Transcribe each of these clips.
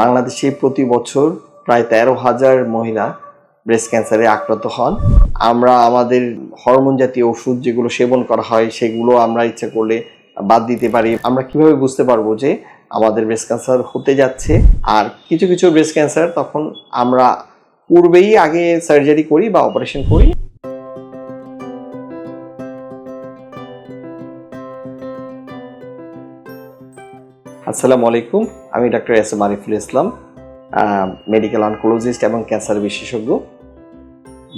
বাংলাদেশে প্রতি বছর প্রায় তেরো হাজার মহিলা ব্রেস্ট ক্যান্সারে আক্রান্ত হন। আমরা আমাদের হরমোন জাতীয় ওষুধ যেগুলো সেবন করা হয়, সেগুলো আমরা ইচ্ছা করলে বাদ দিতে পারি। আমরা কীভাবে বুঝতে পারব যে আমাদের ব্রেস্ট ক্যান্সার হতে যাচ্ছে? আর কিছু কিছু ব্রেস্ট ক্যান্সার তখন আমরা পূর্বেই আগে সার্জারি করি বা অপারেশন করি। আসসালামু আলাইকুম। আমি doctor S M Ariful Islam medical oncologist এবং ক্যান্সার বিশেষজ্ঞ।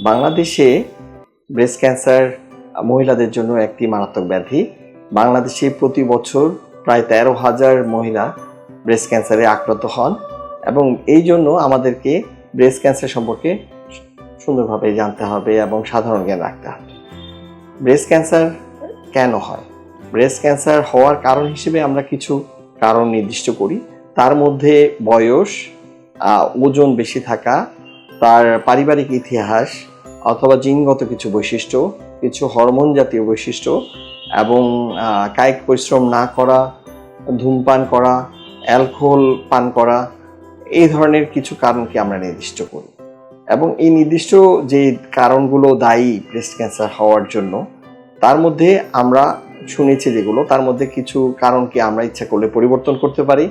বাংলাদেশে ব্রেস্ট ক্যান্সার মহিলাদের জন্য একটি মারাত্মক ব্যাধি। বাংলাদেশে প্রতি বছর প্রায় তেরো হাজার মহিলা ব্রেস্ট ক্যান্সারে আক্রান্ত হন এবং এই জন্য আমাদেরকে ব্রেস্ট ক্যান্সার সম্পর্কে সুন্দরভাবে জানতে হবে এবং সাধারণ জ্ঞান রাখতে হবে। ব্রেস্ট ক্যান্সার কেন হয়? ব্রেস্ট ক্যান্সার হওয়ার কারণ হিসেবে আমরা কিছু কারণ নির্দিষ্ট করি। তার মধ্যে বয়স ওজন বেশি থাকা, তার পারিবারিক ইতিহাস অথবা জিনগত কিছু বৈশিষ্ট্য, কিছু হরমোন জাতীয় বৈশিষ্ট্য এবং কায়িক পরিশ্রম না করা, ধূমপান করা, অ্যালকোহল পান করা, এই ধরনের কিছু কারণকে আমরা নির্দিষ্ট করি। এবং এই নির্দিষ্ট যে কারণগুলো দায়ী ব্রেস্ট ক্যান্সার হওয়ার জন্য, তার মধ্যে আমরা শুনেছি যেগুলো, তার মধ্যে কিছু কারণকে আমরা ইচ্ছা করলে পরিবর্তন করতে পারি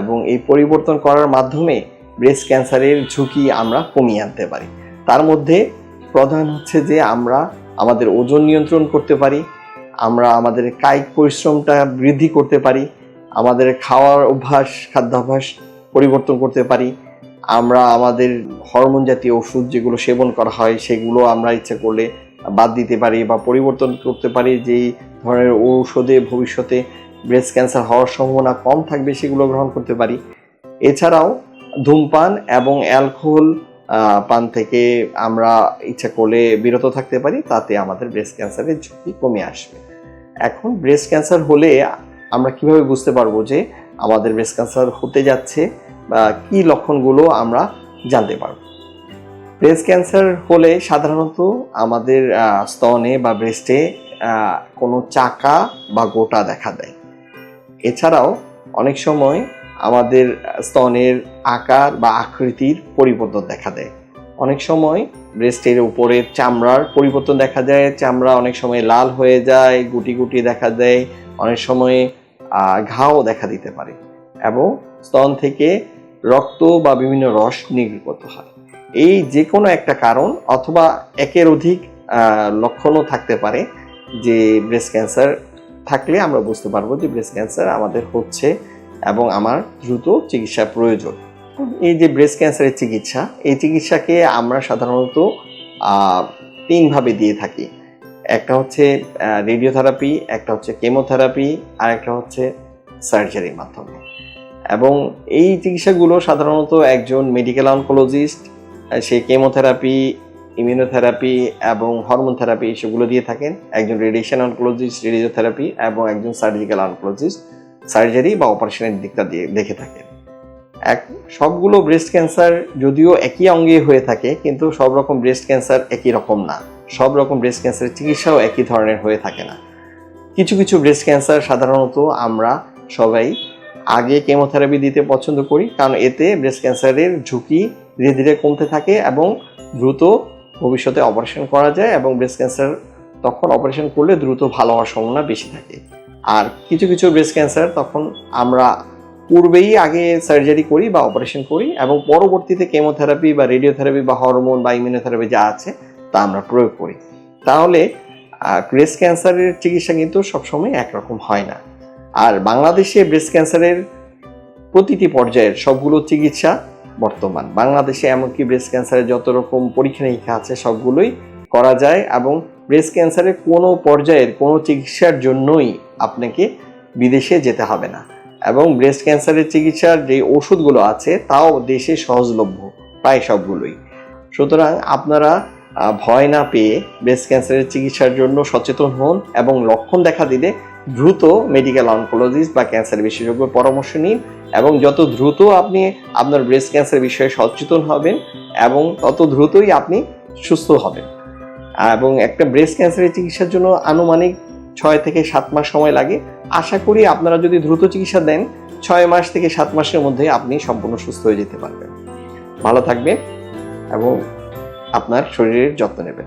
এবং এই পরিবর্তন করার মাধ্যমে ব্রেস্ট ক্যান্সারের ঝুঁকি আমরা কমিয়ে আনতে পারি। তার মধ্যে প্রধান হচ্ছে যে আমরা আমাদের ওজন নিয়ন্ত্রণ করতে পারি, আমরা আমাদের কায়িক পরিশ্রমটা বৃদ্ধি করতে পারি, আমাদের খাওয়ার অভ্যাস, খাদ্যাভ্যাস পরিবর্তন করতে পারি, আমরা আমাদের হরমোন জাতীয় ওষুধ যেগুলো সেবন করা হয়, সেগুলো আমরা ইচ্ছা করলে বাদ দিতে পারি বা পরিবর্তন করতে পারি, যেই ধরনের ঔষধে ভবিষ্যতে ব্রেস্ট ক্যান্সার হওয়ার সম্ভাবনা কম থাকবে সেগুলো গ্রহণ করতে পারি। এছাড়াও ধূমপান এবং অ্যালকোহল পান থেকে আমরা ইচ্ছা করলে বিরত থাকতে পারি, তাতে আমাদের ব্রেস্ট ক্যান্সারের ঝুঁকি কমে আসবে। এখন ব্রেস্ট ক্যান্সার হলে আমরা কীভাবে বুঝতে পারব যে আমাদের ব্রেস্ট ক্যান্সার হতে যাচ্ছে বা কি লক্ষণগুলো আমরা জানতে পারব? ব্রেস্ট ক্যান্সার হলে সাধারণত আমাদের স্তনে বা ব্রেস্টে কোনো চাকা বা গোটা দেখা দেয়। এছাড়াও অনেক সময় আমাদের স্তনের আকার বা আকৃতির পরিবর্তন দেখা দেয়। অনেক সময় ব্রেস্টের উপরের চামড়ার পরিবর্তন দেখা যায় চামড়া অনেক সময় লাল হয়ে যায়, গুটি গুটি দেখা দেয়, অনেক সময় ঘাও দেখা দিতে পারে এবং স্তন থেকে রক্ত বা বিভিন্ন রস নির্গত হয়। এই যে কোনো একটা কারণ অথবা একের অধিক লক্ষণও থাকতে পারে। যে ব্রেস্ট ক্যান্সার থাকলে আমরা বুঝতে পারব যে ব্রেস্ট ক্যান্সার আমাদের হচ্ছে এবং আমার দ্রুত চিকিৎসা প্রয়োজন। এই যে ব্রেস্ট ক্যান্সারের চিকিৎসা, এই চিকিৎসাকে আমরা সাধারণত তিনভাবে দিয়ে থাকি। একটা হচ্ছে রেডিওথেরাপি একটা হচ্ছে কেমোথেরাপি আর একটা হচ্ছে সার্জারির মাধ্যমে। এবং এই চিকিৎসাগুলো সাধারণত একজন মেডিকেল অনকোলজিস্ট সে কেমোথেরাপি ইমিউনোথেরাপি এবং হরমোন থেরাপি সেগুলো দিয়ে থাকেন। একজন রেডিয়েশন অনকোলজিস্ট রেডিওথেরাপি এবং একজন সার্জিক্যাল অনকোলজিস্ট সার্জারি বা অপারেশনের দিকটা দিয়ে দেখে থাকেন। এক, সবগুলো ব্রেস্ট ক্যান্সার যদিও একই অঙ্গে হয়ে থাকে, কিন্তু সব রকম ব্রেস্ট ক্যান্সার একই রকম না। সব রকম ব্রেস্ট ক্যান্সারের চিকিৎসাও একই ধরনের হয়ে থাকে না। কিছু কিছু ব্রেস্ট ক্যান্সার সাধারণত আমরা সবাই আগে কেমোথেরাপি দিতে পছন্দ করি, কারণ এতে ব্রেস্ট ক্যান্সারের ঝুঁকি ধীরে ধীরে কমতে থাকে এবং দ্রুত ভবিষ্যতে অপারেশন করা যায় এবং ব্রেস্ট ক্যান্সার তখন অপারেশন করলে দ্রুত ভালো হওয়ার সম্ভাবনা বেশি থাকে। আর কিছু কিছু ব্রেস্ট ক্যান্সার তখন আমরা পূর্বেই আগে সার্জারি করি বা অপারেশন করি এবং পরবর্তীতে কেমোথেরাপি বা রেডিওথেরাপি বা হরমোন বা ইমিউনোথেরাপি যা আছে তা আমরা প্রয়োগ করি। তাহলে ব্রেস্ট ক্যান্সারের চিকিৎসা কিন্তু সবসময় একরকম হয় না। আর বাংলাদেশে ব্রেস্ট ক্যান্সারের প্রতিটি পর্যায়ের সবগুলো চিকিৎসা বর্তমান। বাংলাদেশে এমনকি ব্রেস্ট ক্যান্সারের যত রকম পরীক্ষা নিরীক্ষা আছে, সবগুলোই করা যায় এবং ব্রেস্ট ক্যান্সারের কোনো পর্যায়ের কোনো চিকিৎসার জন্যই আপনাকে বিদেশে যেতে হবে না। এবং ব্রেস্ট ক্যান্সারের চিকিৎসার যে ওষুধগুলো আছে, তাও দেশে সহজলভ্য, প্রায় সবগুলোই। সুতরাং আপনারা ভয় না পেয়ে ব্রেস্ট ক্যান্সারের চিকিৎসার জন্য সচেতন হন এবং লক্ষণ দেখা দিলে দ্রুত মেডিকেল অনকোলজিস্ট বা ক্যান্সার বিশেষজ্ঞ পরামর্শ নিন এবং যত দ্রুত আপনি আপনার ব্রেস্ট ক্যান্সার বিষয়ে সচেতন হবেন এবং তত দ্রুতই আপনি সুস্থ হবেন। এবং একটা ব্রেস্ট ক্যান্সারের চিকিৎসার জন্য আনুমানিক ছয় থেকে সাত মাস সময় লাগে। আশা করি আপনারা যদি দ্রুত চিকিৎসা দেন, ছয় মাস থেকে সাত মাসের মধ্যে আপনি সম্পূর্ণ সুস্থ হয়ে যেতে পারবেন। ভালো থাকবেন এবং আপনার শরীরের যত্ন নেবেন।